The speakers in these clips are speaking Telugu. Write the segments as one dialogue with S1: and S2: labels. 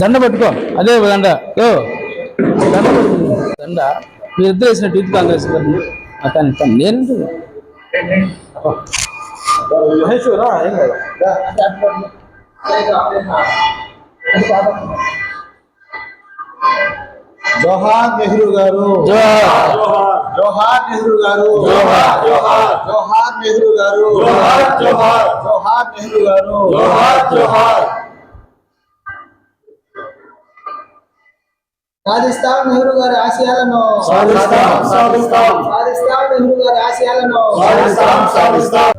S1: దండ పెట్టుకో. అదే దండ. యో. దండ. దండ. మీరిద్దరు వేసిన యూత్ కాంగ్రెస్ గారిని అతను ఇస్తాను నేను
S2: జోహార్ నెహ్రూ గారు.
S1: జోహార్.
S2: నెహ్రూ గారు.
S3: జోహార్, జోహార్.
S2: జోహార్ నెహ్రూ గారు.
S3: జోహార్, జోహార్.
S2: జోహార్ నెహ్రూ గారు. సాధిస్తాం నెహ్రూ గారి ఆశయాలను.
S3: సాధిస్తాం సాధిస్తాం.
S2: సాధిస్తాం నెహ్రూ గారి ఆశయాలను.
S3: సాధిస్తాం సాధిస్తాం.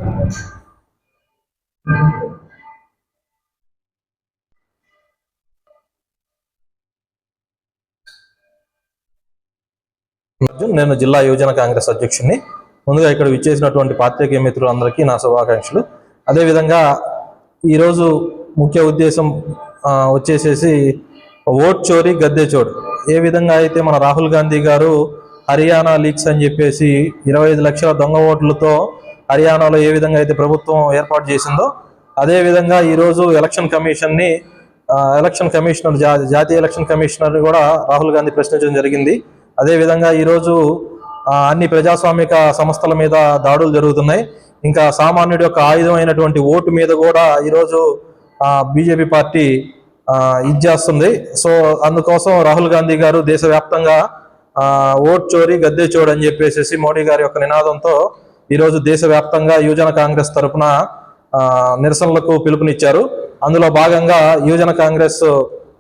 S4: అర్జున్ నేను జిల్లా యువజన కాంగ్రెస్ అధ్యక్షుడిని ముందుగా ఇక్కడ విచ్చేసినటువంటి పాత్రికేయ మిత్రులందరికీ నా శుభాకాంక్షలు. అదేవిధంగా ఈరోజు ముఖ్య ఉద్దేశం వచ్చేసేసి ఓట్ చోరీ గద్దె చోడు ఏ విధంగా అయితే మన రాహుల్ గాంధీ గారు హర్యానా లీక్స్ అని చెప్పేసి ఇరవై ఐదు లక్షల దొంగ ఓట్లతో హర్యానాలో ఏ విధంగా అయితే ప్రభుత్వం ఏర్పాటు చేసిందో అదే విధంగా ఈరోజు ఎలక్షన్ కమిషన్ని ఎలక్షన్ కమిషనర్ జా జాతీయ ఎలక్షన్ కమిషనర్ కూడా రాహుల్ గాంధీ ప్రశ్నించడం జరిగింది. అదేవిధంగా ఈరోజు అన్ని ప్రజాస్వామిక సంస్థల మీద దాడులు జరుగుతున్నాయి. ఇంకా సామాన్యుడి యొక్క ఆయుధం అయినటువంటి ఓటు మీద కూడా ఈరోజు బీజేపీ పార్టీ ఇది చేస్తుంది. సో అందుకోసం రాహుల్ గాంధీ గారు దేశవ్యాప్తంగా ఓట్ చోరీ గద్దె చోరు అని చెప్పేసి మోడీ గారి యొక్క నినాదంతో ఈరోజు దేశవ్యాప్తంగా యువజన కాంగ్రెస్ తరపున నిరసనలకు పిలుపునిచ్చారు. అందులో భాగంగా యువజన కాంగ్రెస్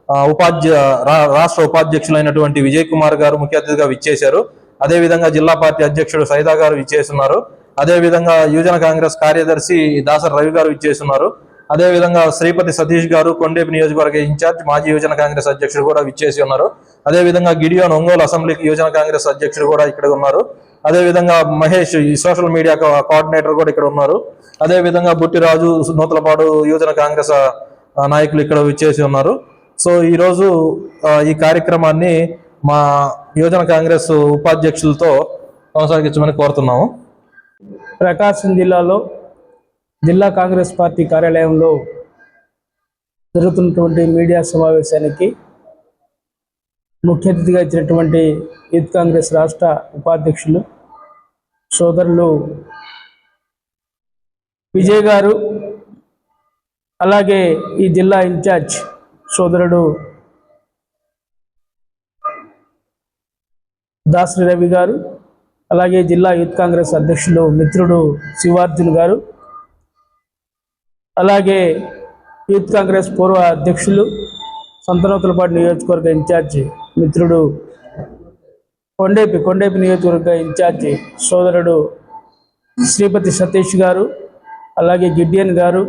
S4: ఉపాధ్య రా- రాష్ట్ర ఉపాధ్యక్షులైనటువంటి విజయ్ కుమార్ గారు ముఖ్య అతిథిగా విచ్చేశారు. అదేవిధంగా జిల్లా పార్టీ అధ్యక్షుడు సైదా గారు విచ్చేస్తున్నారు. అదేవిధంగా యువజన కాంగ్రెస్ కార్యదర్శి దాసరి రవి గారు విచ్చేస్తున్నారు. అదేవిధంగా శ్రీపతి సతీష్ గారు కొండేపు నియోజకవర్గ ఇన్ఛార్జ్ మాజీ యువజన కాంగ్రెస్ అధ్యక్షుడు కూడా విచ్చేసి ఉన్నారు. అదేవిధంగా గిడియోన్ ఒంగోలు అసెంబ్లీకి యువజన కాంగ్రెస్ అధ్యక్షుడు కూడా ఇక్కడ ఉన్నారు. అదేవిధంగా మహేష్ ఈ సోషల్ మీడియా కోఆర్డినేటర్ కూడా ఇక్కడ ఉన్నారు. అదేవిధంగా బుట్టిరాజు నూతలపాడు యువజన కాంగ్రెస్ నాయకులు ఇక్కడ విచ్చేసి ఉన్నారు. సో ఈరోజు ఈ కార్యక్రమాన్ని మా యువజన కాంగ్రెస్ ఉపాధ్యక్షులతో కొనసాగించమని కోరుతున్నాము.
S1: ప్రకాశం జిల్లాలో జిల్లా కాంగ్రెస్ పార్టీ కార్యాలయంలో జరుగుతున్నటువంటి మీడియా సమావేశానికి ముఖ్య అతిథిగా ఇచ్చినటువంటి యూత్ కాంగ్రెస్ రాష్ట్ర ఉపాధ్యక్షులు సోదరులు విజయ్ గారు అలాగే ఈ జిల్లా ఇన్ఛార్జ్ సోదరుడు దాసరి రవి గారు అలాగే జిల్లా యూత్ కాంగ్రెస్ అధ్యక్షులు మిత్రుడు శివార్జున్ గారు అలాగే యూత్ కాంగ్రెస్ పూర్వ అధ్యక్షులు సంతనోతులపాటు నియోజకవర్గ ఇన్ఛార్జి మిత్రుడు కొండేపి కొండేపి నియోజకవర్గ ఇన్ఛార్జి సోదరుడు శ్రీపతి సతీష్ గారు అలాగే గిడ్డియన్ గారు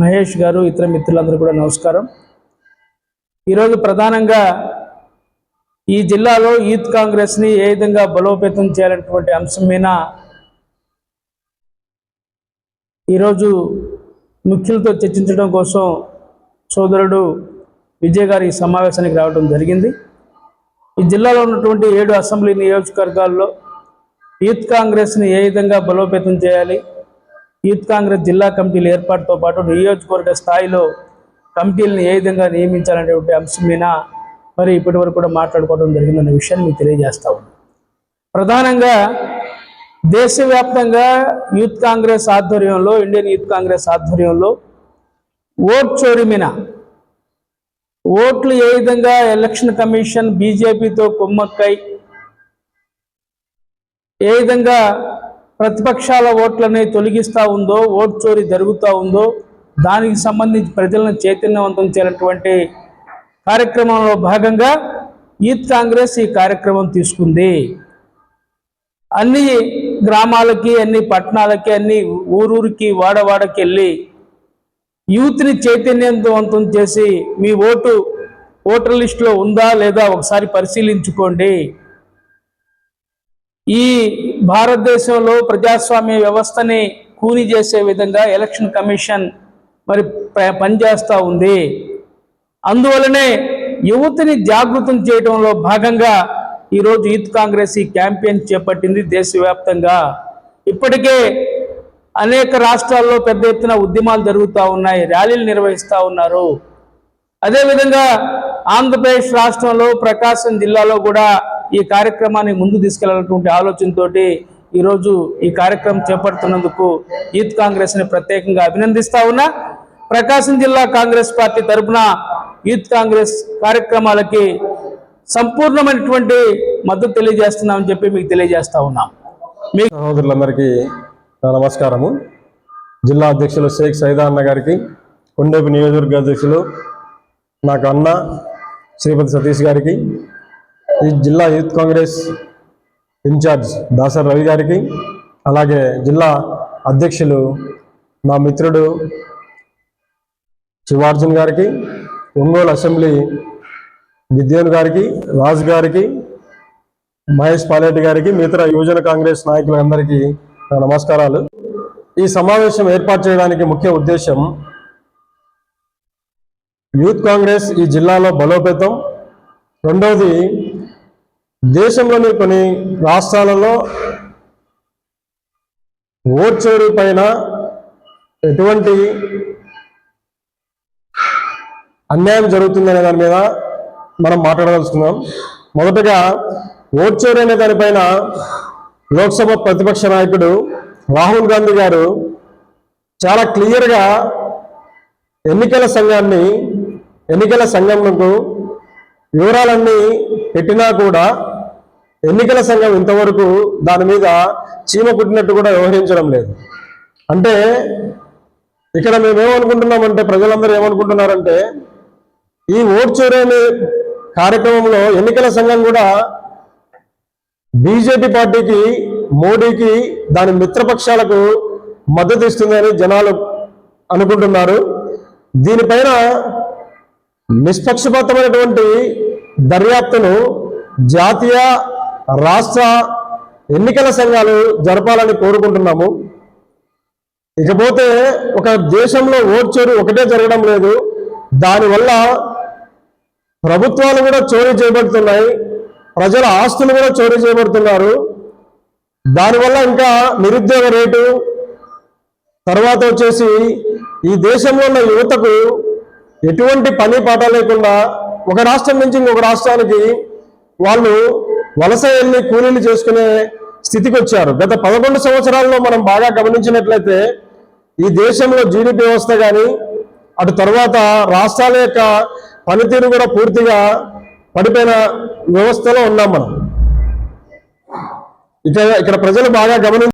S1: మహేష్ గారు ఇతర మిత్రులందరూ కూడా నమస్కారం. ఈరోజు ప్రధానంగా ఈ జిల్లాలో యూత్ కాంగ్రెస్ని ఏ విధంగా బలోపేతం చేయాలనేటువంటి అంశం మీద ఈరోజు ముఖ్యులతో చర్చించడం కోసం సోదరుడు విజయ్ గారి సమావేశానికి రావడం జరిగింది. ఈ జిల్లాలో ఉన్నటువంటి ఏడు అసెంబ్లీ నియోజకవర్గాల్లో యూత్ కాంగ్రెస్ని ఏ విధంగా బలోపేతం చేయాలి యూత్ కాంగ్రెస్ జిల్లా కమిటీల ఏర్పాటుతో పాటు నియోజకవర్గ స్థాయిలో కమిటీలను ఏ విధంగా నియమించాలనేటువంటి అంశం మీద మరి ఇప్పటి వరకు కూడా మాట్లాడుకోవడం జరిగిందన్న విషయాన్ని మీకు తెలియజేస్తా ఉన్నాను. ప్రధానంగా దేశవ్యాప్తంగా యూత్ కాంగ్రెస్ ఆధ్వర్యంలో ఇండియన్ యూత్ కాంగ్రెస్ ఆధ్వర్యంలో ఓట్ చోరీ ఓట్లు ఏ విధంగా ఎలక్షన్ కమిషన్ బీజేపీతో కుమ్మక్కై ఏ విధంగా ప్రతిపక్షాల ఓట్లని తొలగిస్తూ ఉందో ఓట్ చోరీ జరుగుతూ ఉందో దానికి సంబంధించి ప్రజలను చైతన్యవంతం చేయాలన్నటువంటి కార్యక్రమంలో భాగంగా యూత్ కాంగ్రెస్ ఈ కార్యక్రమం తీసుకుంది. అన్ని గ్రామాలకి అన్ని పట్టణాలకి అన్ని ఊరూరికి వాడవాడకి వెళ్ళి యూత్ని చైతన్యవంతం చేసి మీ ఓటు ఓటర్ లిస్టులో ఉందా లేదా ఒకసారి పరిశీలించుకోండి. ఈ భారతదేశంలో ప్రజాస్వామ్య వ్యవస్థని కూని చేసే విధంగా ఎలక్షన్ కమిషన్ మరి ప- పనిచేస్తూ ఉంది. అందువలనే యువతిని జాగృతం చేయడంలో భాగంగా ఈరోజు యూత్ కాంగ్రెస్ ఈ క్యాంపెయిన్ చేపట్టింది దేశవ్యాప్తంగా. ఇప్పటికే అనేక రాష్ట్రాల్లో పెద్ద ఎత్తున ఉద్యమాలు జరుగుతూ ఉన్నాయి ర్యాలీలు నిర్వహిస్తూ ఉన్నారు. అదేవిధంగా ఆంధ్రప్రదేశ్ రాష్ట్రంలో ప్రకాశం జిల్లాలో కూడా ఈ కార్యక్రమాన్ని ముందు తీసుకెళ్ళాలన్నటువంటి ఆలోచనతోటి ఈరోజు ఈ కార్యక్రమం చేపడుతున్నందుకు యూత్ కాంగ్రెస్ని ప్రత్యేకంగా అభినందిస్తా ఉన్నా. ప్రకాశం జిల్లా కాంగ్రెస్ పార్టీ తరపున యూత్ కాంగ్రెస్ కార్యక్రమాలకి సంపూర్ణమైనటువంటి మద్దతు తెలియజేస్తున్నామని చెప్పి మీకు తెలియజేస్తా ఉన్నాం. మీ
S5: సహోదరులందరికీ నా నమస్కారము. జిల్లా అధ్యక్షులు షేక్ సైదా అన్న గారికి కొండేపు నియోజకవర్గ అధ్యక్షులు నాకు అన్న శ్రీపతి సతీష్ గారికి ఈ జిల్లా యూత్ కాంగ్రెస్ ఇన్ఛార్జ్ దాసర్ రవి గారికి అలాగే జిల్లా అధ్యక్షులు నా మిత్రుడు శివార్జున్ గారికి ఒంగోలు అసెంబ్లీ విద్యోన్ గారికి రాజు గారికి మహేష్ పాలేటి గారికి మిగతా యువజన కాంగ్రెస్ నాయకులందరికీ నా నమస్కారాలు. ఈ సమావేశం ఏర్పాటు చేయడానికి ముఖ్య ఉద్దేశం యూత్ కాంగ్రెస్ ఈ జిల్లాలో బలోపేతం. రెండవది దేశంలోని కొన్ని రాష్ట్రాలలో ఓట్ చోరీ పైన ఎటువంటి అన్యాయం జరుగుతుందనే దాని మీద మనం మాట్లాడదలుచుకున్నాం మొదటగా ఓట్ చోరీ అనే దానిపైన లోక్సభ ప్రతిపక్ష నాయకుడు రాహుల్ గాంధీ గారు చాలా క్లియర్గా ఎన్నికల సంఘాన్ని ఎన్నికల సంఘంకు వివరాలన్నీ పెట్టినా కూడా ఎన్నికల సంఘం ఇంతవరకు దాని మీద చీమ పుట్టినట్టు కూడా వ్యవహరించడం లేదు. అంటే ఇక్కడ మేమేమనుకుంటున్నామంటే ప్రజలందరూ ఏమనుకుంటున్నారంటే ఈ ఓట్ చోరీ కార్యక్రమంలో ఎన్నికల సంఘం కూడా బీజేపీ పార్టీకి మోడీకి దాని మిత్రపక్షాలకు మద్దతు ఇస్తుందని జనాలు అనుకుంటున్నారు. దీనిపైన నిష్పక్షపాతమైనటువంటి దర్యాప్తును జాతీయ రాష్ట్ర ఎన్నికల సంఘాలు జరపాలని కోరుకుంటున్నాము. ఇకపోతే ఒక దేశంలో ఓట్ చోరు ఒకటే జరగడం లేదు. దానివల్ల ప్రభుత్వాలు కూడా చోరీ చేయబడుతున్నాయి. ప్రజల ఆస్తులు కూడా చోరీ చేయబడుతున్నారు. దానివల్ల ఇంకా నిరుద్యోగ రేటు తర్వాత వచ్చేసి ఈ దేశంలో ఉన్న యువతకు ఎటువంటి పని పాట లేకుండా ఒక రాష్ట్రం నుంచి ఇంకొక రాష్ట్రానికి వాళ్ళు వలస వెళ్ళి కూలీలు చేసుకునే స్థితికి వచ్చారు. గత పదకొండు సంవత్సరాల్లో మనం బాగా గమనించినట్లయితే ఈ దేశంలో జీడిపి వ్యవస్థ కానీ అటు తర్వాత రాష్ట్రాల యొక్క పనితీరు కూడా పూర్తిగా పడిపోయిన వ్యవస్థలో ఉన్నాం మనం. ఇక్కడ ఇక్కడ ప్రజలు బాగా గమనించారు